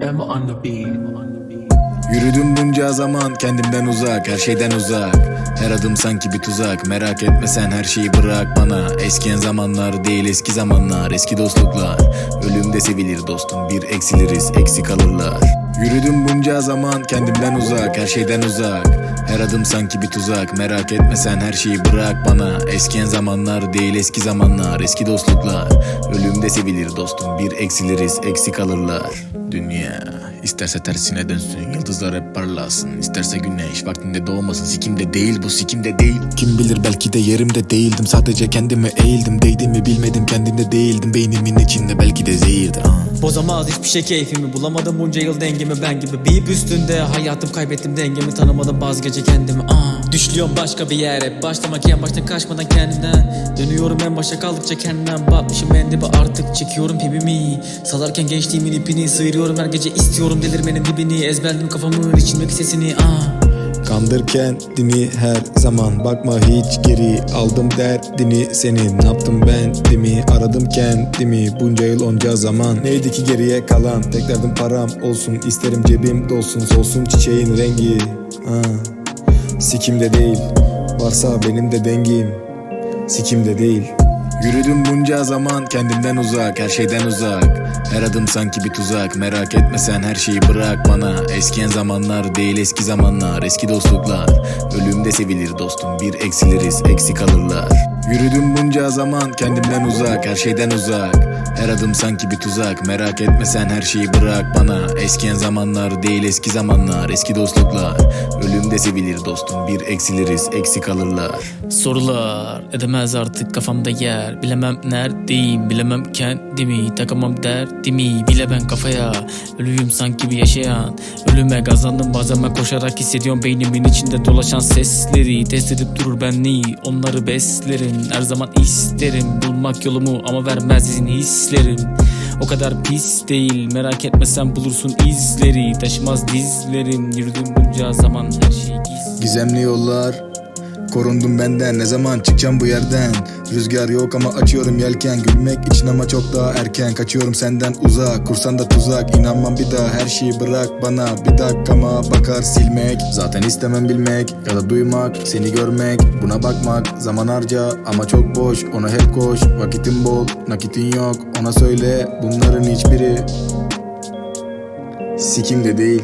Memo on the beat. Yürüdüm bunca zaman kendimden uzak her şeyden uzak. Her adım sanki bir tuzak merak etme sen her şeyi bırak bana. Eskiyen zamanlar değil eski zamanlar eski dostluklar. Ölümde sevilir dostum bir eksiliriz eksik kalırlar. Yürüdüm bunca zaman kendimden uzak her şeyden uzak Her adım sanki bir tuzak merak etme sen her şeyi bırak bana. Eskiyen zamanlar değil eski zamanlar eski dostluklar. Ölümde sevilir dostum bir eksiliriz eksik kalırlar. Dünya İsterse tersine dönsün Yıldızlar hep parlasın İsterse güneş vaktinde doğmasın Sikimde değil bu sikimde değil. Kim bilir belki de yerimde değildim. Sadece kendime eğildim Değdim mi bilmedim kendimde değildim. Beynimin içinde belki de zehirdir ah. Bozamaz hiçbir şey keyfimi Bulamadım. Bunca yıl dengemi ben gibi Bip üstünde. Hayatım kaybettim dengemi Tanımadım. Bazı gece kendimi ah. Düşlüyorum başka bir yere. Başlamak en baştan kaçmadan kendimden Dönüyorum en başa kaldıkça kendimden Batmışım en dibe artık çekiyorum pipimi Salarken gençliğimin ipini Sıyırıyorum. Her gece istiyorum delirmenin dibini Ezberledim kafamın içindeki sesini ah. Kandır kendini her zaman Bakma hiç geri Aldım derdini senin Ne yaptım ben dimi Aradım kendimi Bunca yıl onca zaman. Neydi ki geriye kalan? Tek derdim param olsun isterim cebim dolsun Solsun çiçeğin rengi. Ah. Sikimde değil Varsa benim de dengim. Sikimde değil Yürüdüm bunca zaman kendimden uzak her şeyden uzak. Her adım sanki bir tuzak merak etme sen her şeyi bırak bana. Eskiyen zamanlar değil eski zamanlar eski dostluklar. Ölümde sevilir dostum bir eksiliriz eksik kalırlar Yürüdüm bunca zaman kendimden uzak her şeyden uzak. Her adım sanki bir tuzak merak etme sen her şeyi bırak bana. Eskiyen zamanlar değil eski zamanlar eski dostluklar. Ölümde sevilir dostum bir eksiliriz eksik kalırlar. Sorular edemez artık kafamda yer. Bilemem neredeyim bilemem kendimi. Takamam derdimi bile ben kafaya. Ölüyüm sanki bir yaşayan. Ölüme gazlandım bazen koşarak hissediyorum. Beynimin içinde dolaşan sesleri. Test edip durur benliği onları beslerim Her zaman isterim bulmak yolumu Ama vermez izin hislerim. O kadar pis değil merak etme sen bulursun izleri. Taşımaz dizlerim yürüdüm bunca zaman her şey gizli. Gizemli yollar Korundum benden. Ne zaman çıkacağım bu yerden Rüzgar yok ama açıyorum yelken. Gülmek için ama çok daha erken. Kaçıyorum senden uzak. Kursan da tuzak. İnanmam bir daha. Her şeyi bırak bana. Bir dakikama bakar silmek. Zaten istemem bilmek ya da duymak. Seni görmek buna bakmak. Zaman harca ama çok boş. Ona hep koş. Vakitin bol nakitin yok. Ona söyle bunların hiçbiri. Sikimde değil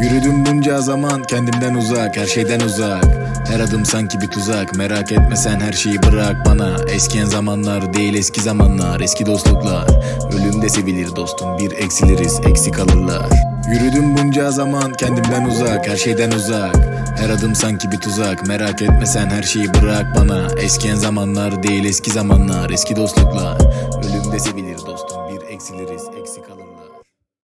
Yürüdüm bunca zaman kendimden uzak her şeyden uzak. Her adım sanki bir tuzak merak etme sen her şeyi bırak bana. Eskiyen zamanlar değil eski zamanlar eski dostluklar. Ölümde sevilir dostum bir eksiliriz eksik kalırlar. Yürüdüm bunca zaman kendimden uzak her şeyden uzak. Her adım sanki bir tuzak merak etme sen her şeyi bırak bana. Eskiyen zamanlar değil eski zamanlar eski dostluklar. Ölümde sevilir dostum bir eksiliriz eksik kalırlar